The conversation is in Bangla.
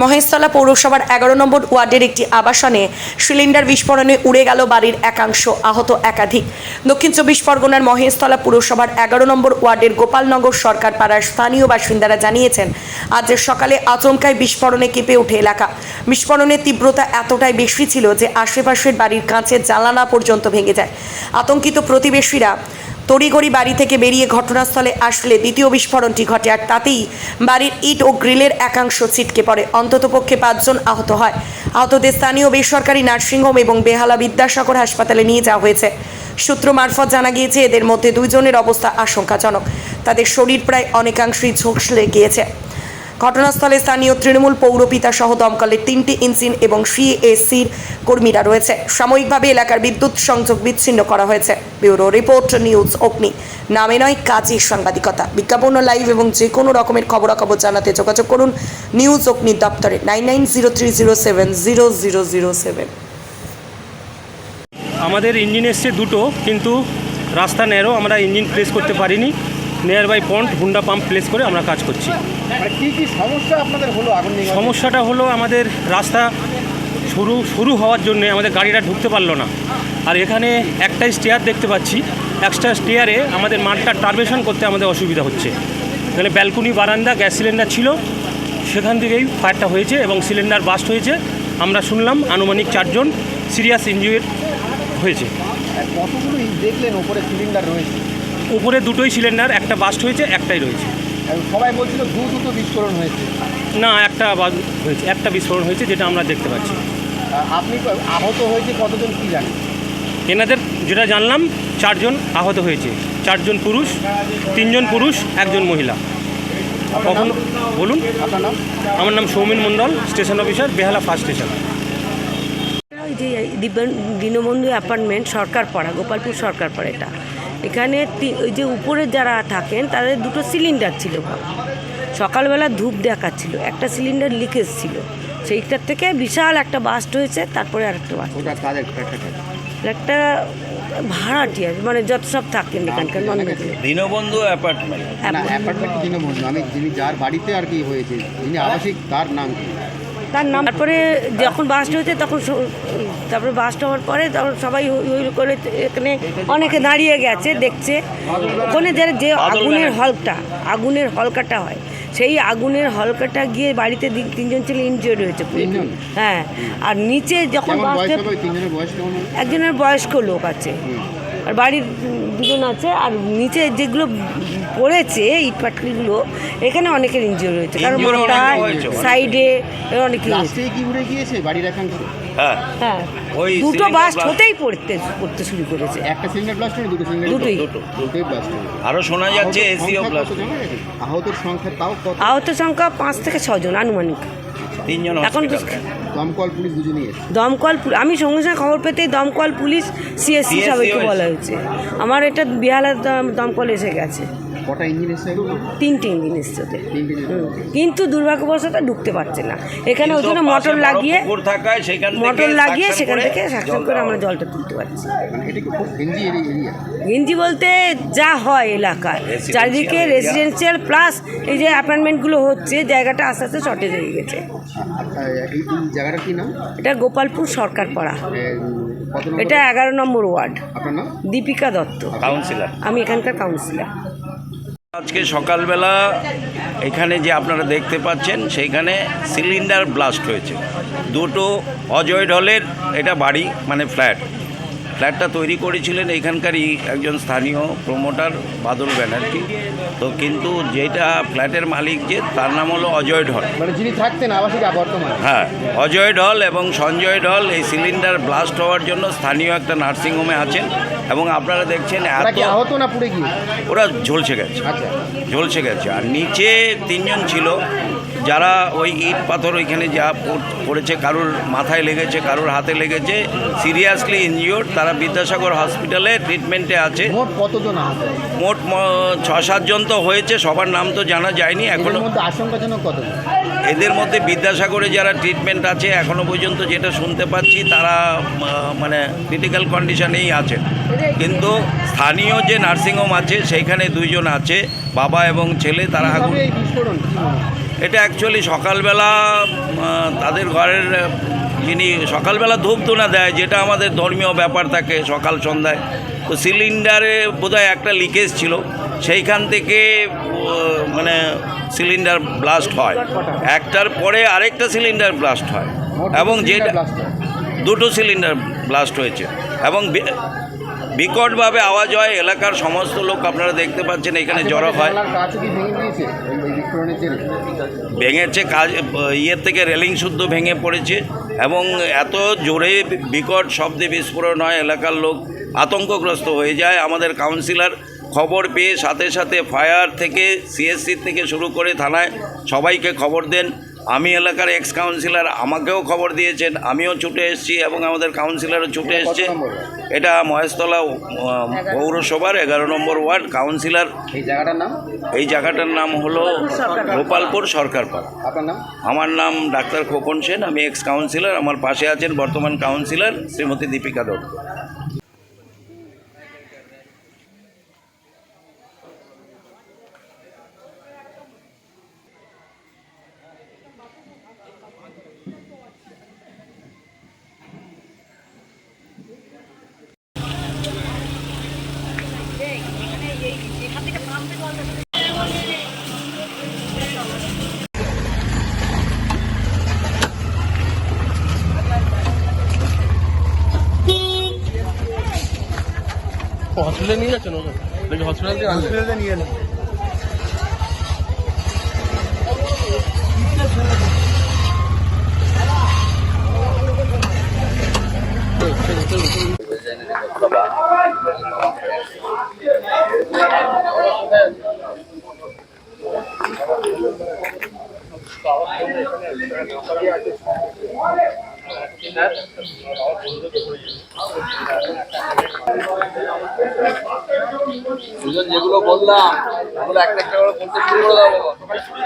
মহেশতলা পৌরসভার এগারো নম্বর ওয়ার্ডের একটি আবাসনে সিলিন্ডার বিস্ফোরণে উড়ে গেল বাড়ির একাংশ আহত একাধিক। দক্ষিণ চব্বিশ পরগনার মহেশতলা পুরসভার এগারো নম্বর ওয়ার্ডের গোপালনগর সরকার পাড়ার স্থানীয় বাসিন্দারা জানিয়েছেন, আজ সকালে আচমকায় বিস্ফোরণে কেঁপে ওঠে এলাকা। বিস্ফোরণের তীব্রতা এতটাই বেশি ছিল যে আশেপাশের বাড়ির কাঁচের জানালা পর্যন্ত ভেঙে যায়। আতঙ্কিত প্রতিবেশীরা তড়িঘড়ি বাড়ি থেকে বেরিয়ে ঘটনাস্থলে আসলে দ্বিতীয় বিস্ফোরণটি ঘটে আর তাতেই বাড়ির ইট ও গ্রিলের একাংশ ছিটকে পড়ে। অন্ততপক্ষে পাঁচজন আহত হয়। আহতদের স্থানীয় বেসরকারি নার্সিংহোম এবং বেহালা বিদ্যাসাগর হাসপাতালে নিয়ে যাওয়া হয়েছে। সূত্র মারফত জানা গিয়েছে, এদের মধ্যে দুইজনের অবস্থা আশঙ্কাজনক। তাদের শরীর প্রায় অনেকাংশই ঝোঁকসলে গিয়েছে। ঘটনাস্থলে স্থানীয় তৃণমূল পৌরপিতা সহ দমকলের তিনটি ইঞ্জিন এবং সিএসির কর্মীরা রয়েছে। সাময়িকভাবে এলাকার বিদ্যুৎ সংযোগ বিচ্ছিন্ন করা হয়েছে। ব্যুরো রিপোর্ট, নিউজ অগ্নি। নামে নয় কাজের সাংবাদিকতা। বিজ্ঞাপন লাইভ এবং যে কোনো রকমের খবরাখবর জানাতে যোগাযোগ করুন নিউজ অগ্নি দপ্তরে, nine nine zero three zero seven zero zero zero seven. আমাদের ইঞ্জিন এসছে দুটো, কিন্তু রাস্তা ন্যারো আমরা ইঞ্জিন প্লেস করতে পারিনি। Near by pond Honda pump place করে আমরা কাজ করছি। মানে কি কি সমস্যা আপনাদের হলো আগুন সমস্যাটা হলো আমাদের রাস্তা শুরু শুরু হওয়ার জন্য আমাদের গাড়িটা ঢুকতে পারল না। আর এখানে একটাই স্টেয়ার দেখতে পাচ্ছি। একটা স্টেয়ারে আমাদের মাঠটা টারবেশন করতে আমাদের অসুবিধা হচ্ছে। এখানে ব্যালকনি বারান্দা গ্যাস সিলিন্ডার ছিল। সেখান থেকেই ফায়ারটা হয়েছে এবং সিলিন্ডার বাস্ট হয়েছে। আমরা শুনলাম আনুমানিক চারজন সিরিয়াস ইঞ্জুরি হয়েছে। কতগুলো দেখলেন ওপরে সিলিন্ডার রয়েছে? উপরে দুটোই সিলিন্ডার একটা বাস্ট হয়েছে একটাই রয়েছে। সবাই বলছিল দু দুটো বিস্ফোরণ হয়েছে। না একটা বাস হয়েছে একটা বিস্ফোরণ হয়েছে যেটা আমরা দেখতে পাচ্ছি। আপনি আহত হয়েছে কতজন কি জানেন? এনাদের যেটা জানলাম চারজন আহত হয়েছে। চারজন পুরুষ তিনজন পুরুষ একজন মহিলা। কখন? বলুন। আপনার নাম? আমার নাম Soumin Mondal station officer Behala first station. ওই যে দীনবন্ধু অ্যাপার্টমেন্ট সরকার পাড়া গোপালপুর সরকার পাড়া এটা। এখানে ওই যে উপরে যারা থাকেন তাদের দুটো সিলিন্ডার ছিল সকালবেলা ধূপ দেখাচ্ছিল একটা সিলিন্ডার লিকেজ ছিল। সেইটার থেকে বিশাল একটা বাস্ট হয়েছে তারপরে আরেকটা বাস্ট ওটা কাদের ফ্ল্যাটটা একটা ভাড়াটিয়া মানে যত সব থাকেন এখানকার নন্দগুলো দীনবন্ধু অ্যাপার্টমেন্ট না অ্যাপার্টমেন্ট কিনে আমি যিনি যার বাড়িতে আর কি হয়েছে যিনি আবাসিক তার নাম কি? তার নাম তারপরে যখন বাস্ট হয়েছে তখন তারপরে বাসটা হওয়ার পরে তখন সবাই হই হই করে এখানে অনেকে দাঁড়িয়ে গেছে দেখছে। ওখানে যারা যে আগুনের হলকা আগুনের হলকাটা হয় সেই আগুনের হলকাটা গিয়ে বাড়িতে তিনজন ছেলে ইনজিওর্ড হয়েছে হ্যাঁ আর নিচে যখন বাস্টে একজনের বয়স্ক লোক আছে। আর বাড়ির দুজন আছে আর নিচে যেগুলো পড়েছে ইট পাটকিগুলো এখানে অনেকের ইনজিওর হয়েছে কারণ মাথায় অনেক। সাইডে অনেকের হয়েছে লাস্টেই কি উড়ে গিয়েছে? বাড়ির একাংশ হ্যাঁ। হ্যাঁ। ওই দুটো বাস হতেই পড়তে পড়তে শুরু করেছে। একটা সিলিন্ডার ব্লাস্ট হয়নি দুটো সিলিন্ডার দুটোই। দুটোই ব্লাস্ট আরও শোনা যাচ্ছে এসিও? আহতের সংখ্যা তাও কত? আহত সংখ্যা পাঁচ থেকে ছজন আনুমানিক। তিনজন এখন দমকল পুলিশ দুজনেই দমকল আমি সঙ্গে সঙ্গে খবর পেতেই দমকল পুলিশ সিএসসি সবাইকে বলা হয়েছে। আমার এটা বিহালের দমকল এসে গেছে। কটা ইঞ্জিন এসে তিনটে ইঞ্জিন এসছে ওদের। তিনটে ইঞ্জিন। হুম। কিন্তু দুর্ভাগ্যবশত ঢুকতে পারছে না। এখানে ওই জন্য মোটর লাগিয়ে মোটর লাগিয়ে সেখান থেকে সাকশন করে আমরা জলটা তুলতে পারছি। মানে এটা কি খুব ঘেঞ্জি এরিয়া? গেঞ্জি বলতে যা হয় এলাকায়। চারিদিকে রেসিডেন্সিয়াল প্লাস এই যে অ্যাপার্টমেন্টগুলো হচ্ছে জায়গাটা আস্তে আস্তে শর্টেজ হয়ে গেছে। এই এই কি নাম? এটা গোপালপুর সরকার পাড়া এটা এগারো নম্বর ওয়ার্ড। আপনার নাম? দীপিকা দত্ত। কাউন্সিলর আমি এখানকার কাউন্সিলর আজকে সকালবেলা এখানে যে আপনারা দেখতে পাচ্ছেন সেইখানে সিলিন্ডার ব্লাস্ট হয়েছে। দুটো অজয় ঢলের এটা বাড়ি মানে ফ্ল্যাট। ফ্ল্যাটটা তৈরি করেছিলেন এখানকারই একজন স্থানীয় প্রমোটার বাদল ব্যানার্জি। তো কিন্তু যেটা ফ্ল্যাটের মালিক যে তার নাম হলো অজয় ঢল। মানে যিনি থাকতেন আবাসিক বর্তমানে। হ্যাঁ অজয় ঢল এবং সঞ্জয় ঢল এই সিলিন্ডার ব্লাস্ট হওয়ার জন্য স্থানীয় একটা নার্সিংহোমে আছেন। এবং আপনারা দেখছেন আহত না পুড়ে গিয়ে? ওরা ঝলসে গেছে। আচ্ছা। ঝলসে গেছে। আর নিচে তিনজন ছিল। যারা ওই ইট পাথর ওইখানে যা পড়- পড়েছে কারুর মাথায় লেগেছে কারুর হাতে লেগেছে সিরিয়াসলি ইনজিওর্ড তারা বিদ্যাসাগর হসপিটালে ট্রিটমেন্টে আছে। মোট কতজন মোট ছ সাতজন তো হয়েছে সবার নাম তো জানা যায়নি এখনও আশঙ্কাজনক কতজন? এদের মধ্যে বিদ্যাসাগরে যারা ট্রিটমেন্ট আছে এখনও পর্যন্ত যেটা শুনতে পাচ্ছি তারা মানে ক্রিটিক্যাল কন্ডিশনেই আছেন কিন্তু স্থানীয় যে নার্সিংহোম আছে সেইখানে দুইজন আছে বাবা এবং ছেলে তারা আগুন এটা অ্যাকচুয়ালি সকালবেলা তাদের ঘরের যিনি সকালবেলা ধূপ ধুনা দেয় যেটা আমাদের ধর্মীয় ব্যাপার থাকে সকাল সন্ধ্যায় তো সিলিন্ডারে বোধহয় একটা লিকেজ ছিল। সেইখান থেকে মানে সিলিন্ডার ব্লাস্ট হয়। একটার পরে আরেকটা সিলিন্ডার ব্লাস্ট হয়। এবং যেটা দুটো সিলিন্ডার ব্লাস্ট হয়েছে। এবং বিকটভাবে আওয়াজ হয় এলাকার সমস্ত লোক আপনারা দেখতে পাচ্ছেন এখানে জড়ো হয়। ভেঙেছে কাজ, ইয়ের থেকে রেলিং শুদ্ধ ভেঙে পড়েছে এবং এত জোরে বিকট শব্দে বিস্ফোরণ হয় এলাকার লোক, আতঙ্কগ্রস্ত হয়ে যায়। আমাদের কাউন্সিলর খবর পেয়ে সাথে সাথে ফায়ার থেকে সিএসসি থেকে শুরু করে থানায় সবাইকে খবর দেন। আমি এলাকার এক্স কাউন্সিলর আমাকেও খবর দিয়েছেন আমিও ছুটে এসেছি এবং আমাদের কাউন্সিলরও ছুটে এসছে। এটা মহেশতলা পৌরসভার এগারো নম্বর ওয়ার্ড কাউন্সিলর এই জায়গাটার নাম? এই জায়গাটার নাম হলো গোপালপুর সরকারপাড়া আপনার নাম? আমার নাম ডাক্তার খোকন সেন আমি এক্স কাউন্সিলর আমার পাশে আছেন বর্তমান কাউন্সিলর শ্রীমতী দীপিকা দত্ত। হসপিটালে নিয়ে যাচ্ছেন ওকে? নাকি হসপিটাল হসপিটালে নিয়ে এলেন যেগুলো বললাম একটা একটা করে বলতে শুরু করে দাও বাবা